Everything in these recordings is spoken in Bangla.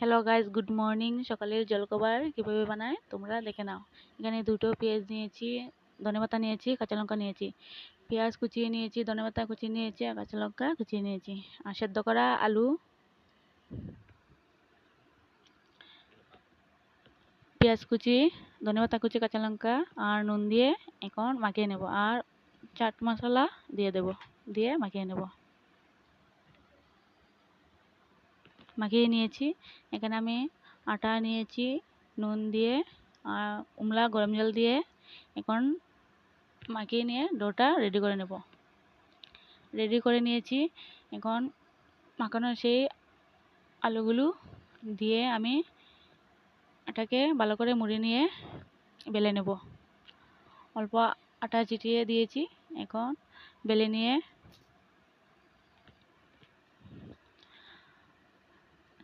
হ্যালো গাইস গুড মর্নিং সকালের জলখাবার কীভাবে বানায়? তোমরা দেখে নাও। এখানে দুটো পেঁয়াজ নিয়েছি ধনেপাতা নিয়েছি, কাঁচা লঙ্কা নিয়েছি। পেঁয়াজ কুচিয়ে নিয়েছি ধনেপাতা কুচিয়ে নিয়েছি, আর কাঁচা লঙ্কা কুচিয়ে নিয়েছি। আর সেদ্ধ করা আলু। পেঁয়াজ কুচি ধনেপাতা কুচি, কাঁচা লঙ্কা, আর নুন দিয়ে এখন মাখিয়ে নেব। আর চাট মশলা দিয়ে দেব, দিয়ে মাখিয়ে নেব। মাখিয়ে নিয়েছি। এখানে আমি আটা নিয়েছি, নুন দিয়ে, আর উমলা গরম জল দিয়ে এখন মাখিয়ে নিয়ে ডোটা রেডি করে নেব। রেডি করে নিয়েছি। এখন মাখানো সেই আলুগুলো দিয়ে আমি এটাকে ভালো করে মুড়ে নিয়ে বেলে নেব। অল্প আটা চিটিয়ে দিয়েছি। এখন বেলে নিয়ে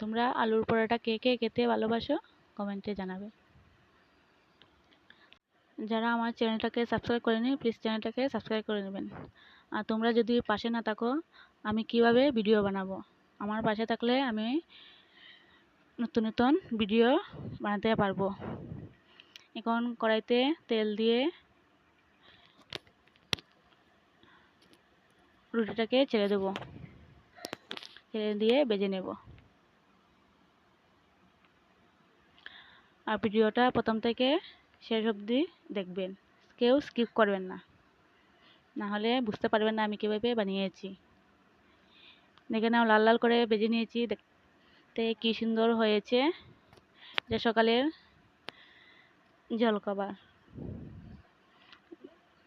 তোমরা আলুর পরোটা কে কে খেতে ভালোবাসো কমেন্টে জানাবে। যারা আমার চ্যানেলটাকে সাবস্ক্রাইব করেনি প্লিজ চ্যানেলটাকে সাবস্ক্রাইব করে নেবেন। আর তোমরা যদি পাশে না থাকো, আমি কীভাবে ভিডিও বানাবো? আমার পাশে থাকলে আমি নতুন নতুন ভিডিও বানাতে পারব। এখন কড়াইতে তেল দিয়ে রুটিটাকে ছেড়ে দেবো। ছেড়ে দিয়ে বেজে নেব। আর ভিডিওটা প্রথম থেকে শেষ অবধি দেখবেন। কেউ স্কিপ করবেন না। না হলে বুঝতে পারবেন না আমি কীভাবে বানিয়েছি। দেখে নাও, লাল লাল করে বেজে নিয়েছি। দেখতে কী সুন্দর হয়েছে। যে সকালের জলখাবার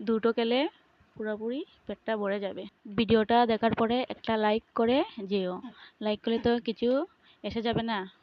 দুটো খেলে পুরোপুরি পেটটা ভরে যাবে। ভিডিওটা দেখার পরে একটা লাইক করে যেও। লাইক করলে তো কিছু এসে যাবে না।